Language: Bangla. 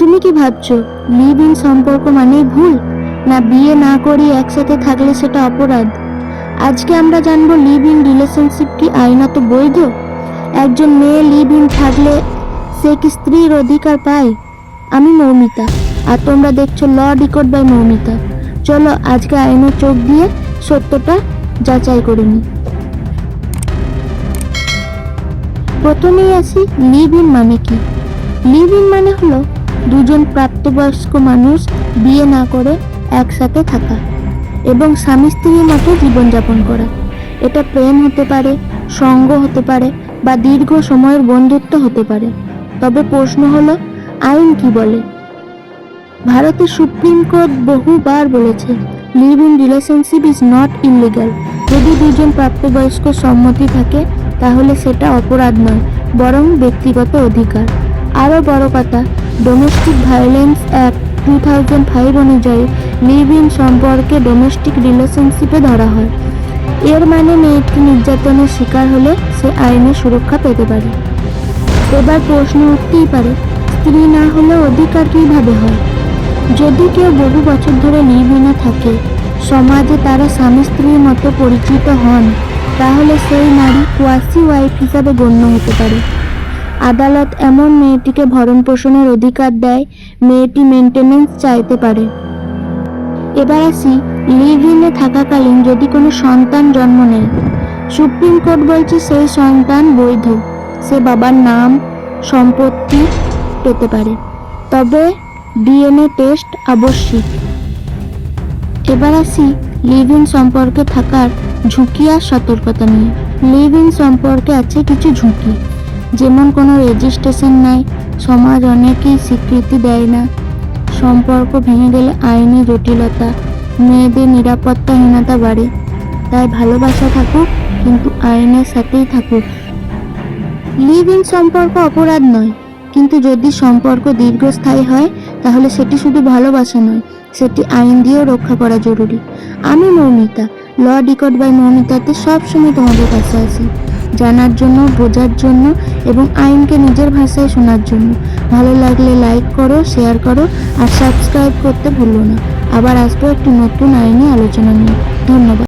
তুমি কি ভাবছ লিভ ইন সম্পর্ক মানেই ভুল? না বিয়ে না করি একসাথে থাকলে সেটা অপরাধ? আজকে আমরা জানব লিভ ইন রিলেশনশিপ কি আইনত বৈধ? একজন মেয়ে লিভ ইন থাকলে সে কি স্ত্রীর অধিকার পায়? আমি মৌমিতা, আর তোমরা দেখছ ল ডিকোড বাই মৌমিতা। চলো আজকে আইনের চোখ দিয়ে সত্যটা যাচাই করে নিই প্রথমেই আসি লিভ ইন মানে কি? লিভ ইন মানে হলো দুজন প্রাপ্তবয়স্ক মানুষ বিয়ে না করে একসাথে থাকা এবং স্বামী স্ত্রীর মতো জীবনযাপন করা। এটা প্রেম হতে পারে, সঙ্গ হতে পারে বা দীর্ঘ সময়ের বন্ধুত্ব হতে পারে। তবে প্রশ্ন হলো, আইন কি বলে? ভারতের সুপ্রিম কোর্ট বহুবার বলেছে, live in relationship is not illegal. যদি দুজন প্রাপ্তবয়স্ক সম্মতি থাকে, তাহলে সেটা অপরাধ নয়, বরং ব্যক্তিগত অধিকার। আরও বড় কথা domestic violence act two thousand five অনুযায়ী লিভ ইন সম্পর্কে ডোমেস্টিক রিলেশনশিপে ধরা হয়। এর মানে মেয়েটি নির্যাতনের শিকার হলে সে আইনের সুরক্ষা পেতে পারে। এবার প্রশ্ন উঠতেই পারে, স্ত্রী না হলে অধিকার কীভাবে হয়? যদি কেউ বহু বছর ধরে লিভিনে থাকে, সমাজে তারা স্বামী স্ত্রীর মতো পরিচিত হন, তাহলে সেই নারী কোয়াসি ওয়াইফ হিসাবে গণ্য হতে পারে। আদালত এমন মেয়েটিকে ভরণ পোষণের অধিকার দেয়, মেয়েটি মেনটেনেন্স চাইতে পারে। এবার আসি লিভ ইনে থাকাকালীন যদি কোনো সন্তান জন্ম নেয়। সুপ্রিম কোর্ট বলছে সেই সন্তান বৈধ। সে বাবার নাম, সম্পত্তি পেতে পারে। তবে ডিএনএ টেস্ট আবশ্যিক। এবার আসি লিভ ইন সম্পর্কে থাকার ঝুঁকি আর সতর্কতা নিয়ে। লিভ ইন সম্পর্কে আছে কিছু ঝুঁকি। যেমন কোনো রেজিস্ট্রেশন নাই, সমাজ অনেকেই স্বীকৃতি দেয় না। সম্পর্ক ভেঙে গেলে আইনি জটিলতা, মেয়েদের নিরাপত্তাহীনতা বাড়ে। তাই ভালোবাসা থাকুক, কিন্তু আইনের সাথেই থাকুক। লিভ ইন সম্পর্ক অপরাধ নয়, কিন্তু যদি সম্পর্ক দীর্ঘস্থায়ী হয়, তাহলে সেটি শুধু ভালোবাসা নয়, সেটি আইন দিয়েও রক্ষা করা জরুরি। আমি মৌমিতা, ল ডিকট বাই মৌমিতাতে সবসময় তোমাদের কাছে আছি। জানার জন্য, বোঝার জন্য এবং আইনকে নিজের ভাষায় শোনার জন্য। ভালো লাগলে লাইক করো শেয়ার করো আর সাবস্ক্রাইব করতে ভুলো না। আবার আসব একটি নতুন আইনি আলোচনা নিয়ে। ধন্যবাদ।